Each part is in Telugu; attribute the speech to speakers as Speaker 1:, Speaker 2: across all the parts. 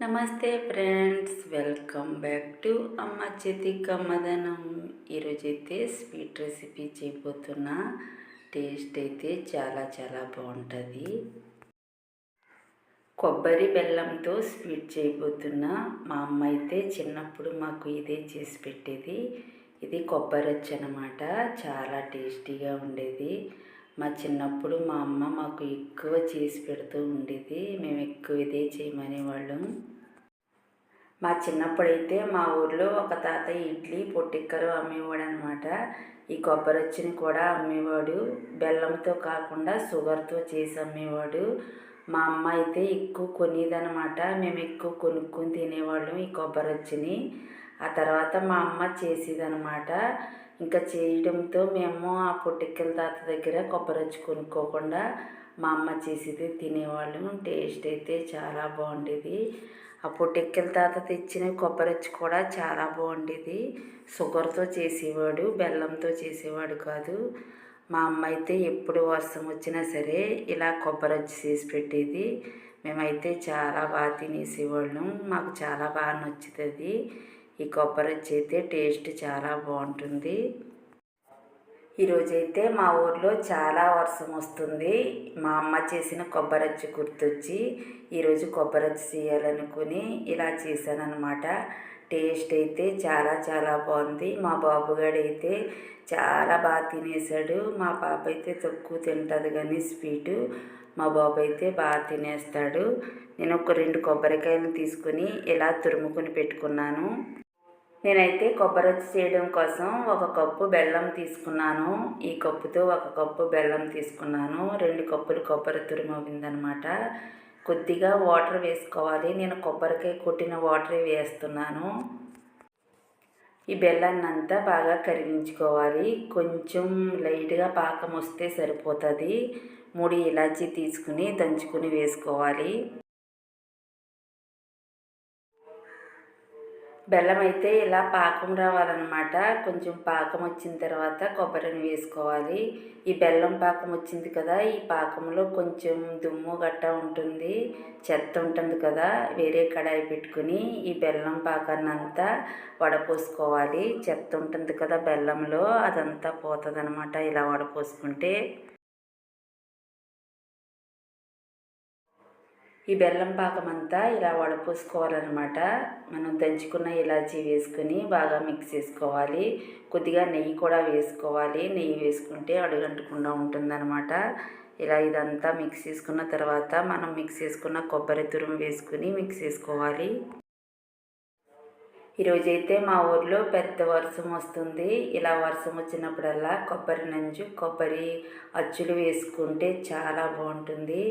Speaker 1: నమస్తే ఫ్రెండ్స్ వెల్కమ్ బ్యాక్ టు అమ్మ చేతి కమ్మదనం ఈరోజైతే స్వీట్ రెసిపీ చేయబోతున్నా. టేస్ట్ అయితే చాలా చాలా బాగుంటుంది. కొబ్బరి బెల్లంతో స్వీట్ చేయబోతున్నా. మా అమ్మ అయితే చిన్నప్పుడు మాకు ఇదే చేసి పెట్టేది. ఇది కొబ్బరి వచ్చనమాట చాలా టేస్టీగా ఉండేది. మా చిన్నప్పుడు మా అమ్మ మాకు ఎక్కువ చేసి పెడుతూ ఉండేది. మేము ఎక్కువ ఇదే చేయమనేవాళ్ళం. మా చిన్నప్పుడైతే మా ఊర్లో ఒక తాతయ్య ఇడ్లీ పొట్టిక్కరు అమ్మేవాడు అనమాట ఈ కొబ్బరి వచ్చిని కూడా అమ్మేవాడు. బెల్లంతో కాకుండా షుగర్తో చేసి అమ్మేవాడు. మా అమ్మ అయితే ఎక్కువ కొనేదనమాట. మేము ఎక్కువ కొనుక్కొని తినేవాళ్ళం ఈ కొబ్బరి వచ్చిని ఆ తర్వాత మా అమ్మ చేసేదనమాట. ఇంకా చేయడంతో మేము ఆ పొట్టిక్కల తాత దగ్గర కొబ్బరి వచ్చి కొనుక్కోకుండా మా అమ్మ చేసేది తినేవాళ్ళం. టేస్ట్ అయితే చాలా బాగుండేది. ఆ పొట్టెక్కల తాత తెచ్చిన కొబ్బరిచ్చి కూడా చాలా బాగుండేది. షుగర్తో చేసేవాడు బెల్లంతో చేసేవాడు కాదు. మా అమ్మ అయితే ఎప్పుడు వర్షం వచ్చినా సరే ఇలా కొబ్బరిచ్చి చేసి పెట్టేది. మేమైతే చాలా బాగా తినేసేవాళ్ళం. మాకు చాలా బాగా నచ్చుతుంది. ఈ కొబ్బరిచ్చి అయితే టేస్ట్ చాలా బాగుంటుంది. ఈరోజైతే మా ఊర్లో చాలా వర్షం వస్తుంది మా అమ్మ చేసిన కొబ్బరచ్చి గుర్తొచ్చి ఈరోజు కొబ్బరచ్చి చేయాలనుకుని ఇలా చేశానమాట టేస్ట్ అయితే చాలా చాలా బాగుంది మా బాబుగాడు అయితే చాలా బాగా తినేసాడు మా పాప అయితే తక్కువ తింటుంది కానీ స్వీటు మా బాబు అయితే బాగా తినేస్తాడు. నేను ఒక రెండు కొబ్బరికాయలు తీసుకుని ఇలా తురుముకుని పెట్టుకున్నాను. నేనైతే కొబ్బరి వచ్చి చేయడం కోసం ఒక కప్పు బెల్లం తీసుకున్నాను. ఈ కప్పుతో ఒక కప్పు బెల్లం తీసుకున్నాను. రెండు కప్పులు కొబ్బరి తురిమోగిందనమాట కొద్దిగా వాటర్ వేసుకోవాలి. నేను కొబ్బరికాయ కొట్టిన వాటరే వేస్తున్నాను. ఈ బెల్లాన్ని అంతా బాగా కరిగించుకోవాలి. కొంచెం లైట్గా పాకం వస్తే సరిపోతుంది. మూడు ఇలాచీ తీసుకుని దంచుకుని వేసుకోవాలి. బెల్లం అయితే ఇలా పాకం రావాలన్నమాట. కొంచెం పాకం వచ్చిన తర్వాత కొబ్బరిని వేసుకోవాలి. ఈ బెల్లం పాకం వచ్చింది కదా ఈ పాకంలో కొంచెం దుమ్ము గట్ట ఉంటుంది చెత్త ఉంటుంది కదా వేరే కడాయి పెట్టుకుని ఈ బెల్లం పాకాన్ని అంతా వడపోసుకోవాలి. చెత్త ఉంటుంది కదా బెల్లంలో అదంతా పోతుంది ఇలా వడపోసుకుంటే. ఈ బెల్లం పాకం అంతా ఇలా వడపోసుకోవాలన్నమాట మనం దంచుకున్న ఇలాచీ వేసుకుని బాగా మిక్స్ చేసుకోవాలి. కొద్దిగా నెయ్యి కూడా వేసుకోవాలి. నెయ్యి వేసుకుంటే అడుగంటకుండా ఉంటుందన్నమాట. ఇలా ఇదంతా మిక్స్ చేసుకున్న తర్వాత మనం మిక్స్ చేసుకున్న కొబ్బరి తురుము వేసుకుని మిక్స్ చేసుకోవాలి. ఈరోజైతే మా ఊర్లో పెద్ద వర్షం వస్తుంది. ఇలా వర్షం వచ్చినప్పుడల్లా కొబ్బరి నంజు కొబ్బరి అచ్చులు వేసుకుంటే చాలా బాగుంటుంది.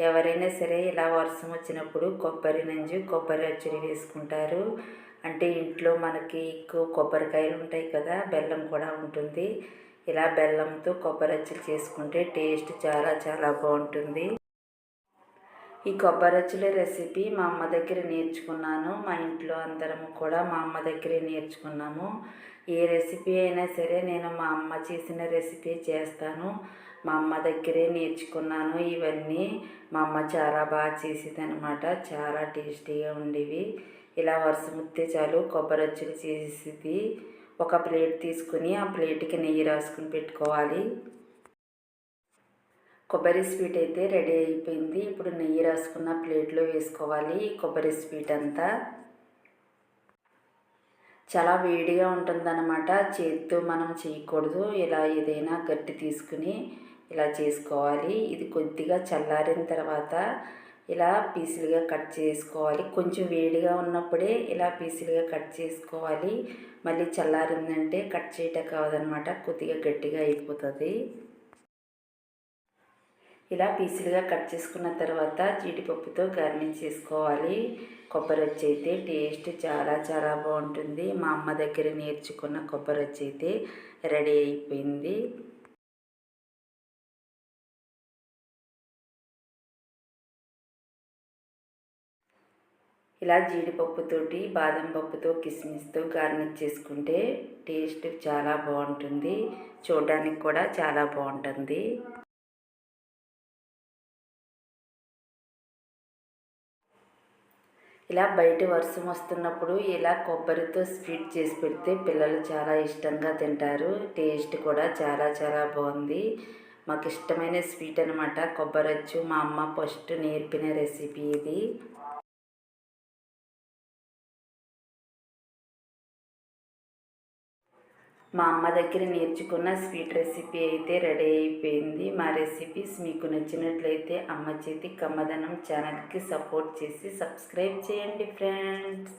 Speaker 1: ఎవరైనా సరే ఇలా వర్షం వచ్చినప్పుడు కొబ్బరి నంజు కొబ్బరి అచ్చులు వేసుకుంటారు. అంటే ఇంట్లో మనకి ఎక్కువ కొబ్బరికాయలు ఉంటాయి కదా బెల్లం కూడా ఉంటుంది. ఇలా బెల్లంతో కొబ్బరి అచ్చులు చేసుకుంటే టేస్ట్ చాలా చాలా బాగుంటుంది. ఈ కొబ్బరి రెసిపీ మా అమ్మ దగ్గర నేర్చుకున్నాను. మా ఇంట్లో అందరము కూడా మా అమ్మ దగ్గరే నేర్చుకున్నాము. ఏ రెసిపీ అయినా సరే నేను మా అమ్మ చేసిన రెసిపీ చేస్తాను. మా అమ్మ దగ్గరే నేర్చుకున్నాను ఇవన్నీ. మా అమ్మ చాలా బాగా చేసేది అనమాట చాలా టేస్టీగా ఉండేవి. ఇలా వరుసముత్తే చాలు కొబ్బరచ్చులు చేసేది. ఒక ప్లేట్ తీసుకుని ఆ ప్లేట్కి నెయ్యి రాసుకుని పెట్టుకోవాలి. కొబ్బరి స్వీట్ అయితే రెడీ అయిపోయింది. ఇప్పుడు నెయ్యి రాసుకున్న ప్లేట్లో వేసుకోవాలి కొబ్బరి స్వీట్ అంతా. చాలా వేడిగా ఉంటుందన్నమాట. చేతితో మనం చేయకూడదు. ఇలా ఏదైనా గట్టి తీసుకుని ఇలా చేసుకోవాలి. ఇది కొద్దిగా చల్లారిన తర్వాత ఇలా పీసులుగా కట్ చేసుకోవాలి. కొంచెం వేడిగా ఉన్నప్పుడే ఇలా పీసులుగా కట్ చేసుకోవాలి. మళ్ళీ చల్లారిందంటే కట్ చేయటం కాదనమాట కొద్దిగా గట్టిగా అయిపోతుంది. ఇలా పీసులుగా కట్ చేసుకున్న తర్వాత జీడిపప్పుతో గార్నిష్ చేసుకోవాలి. కొబ్బరి వచ్చి అయితే టేస్ట్ చాలా చాలా బాగుంటుంది. మా అమ్మ దగ్గర నేర్చుకున్న కొబ్బరి వచ్చి అయితే రెడీ అయిపోయింది. ఇలా జీడిపప్పుతోటి బాదం పప్పుతో కిస్మిస్తో గార్నిష్ చేసుకుంటే టేస్ట్ చాలా బాగుంటుంది. చూడడానికి కూడా చాలా బాగుంటుంది. ఇలా బయట వర్షం వస్తున్నప్పుడు ఇలా కొబ్బరితో స్వీట్ చేసి పెడితే పిల్లలు చాలా ఇష్టంగా తింటారు. టేస్ట్ కూడా చాలా చాలా బాగుంది. మాకు ఇష్టమైన స్వీట్ అనమాట కొబ్బరచ్చు. మా అమ్మ ఫస్ట్ నేర్పిన రెసిపీ ఇది. మా అమ్మ దగ్గర నేర్చుకున్న స్వీట్ రెసిపీ అయితే రెడీ అయిపోయింది. మా రెసిపీస్ మీకు నచ్చినట్లయితే అమ్మ చేతి కమ్మదనం ఛానల్కి సపోర్ట్ చేసి సబ్స్క్రైబ్ చేయండి ఫ్రెండ్స్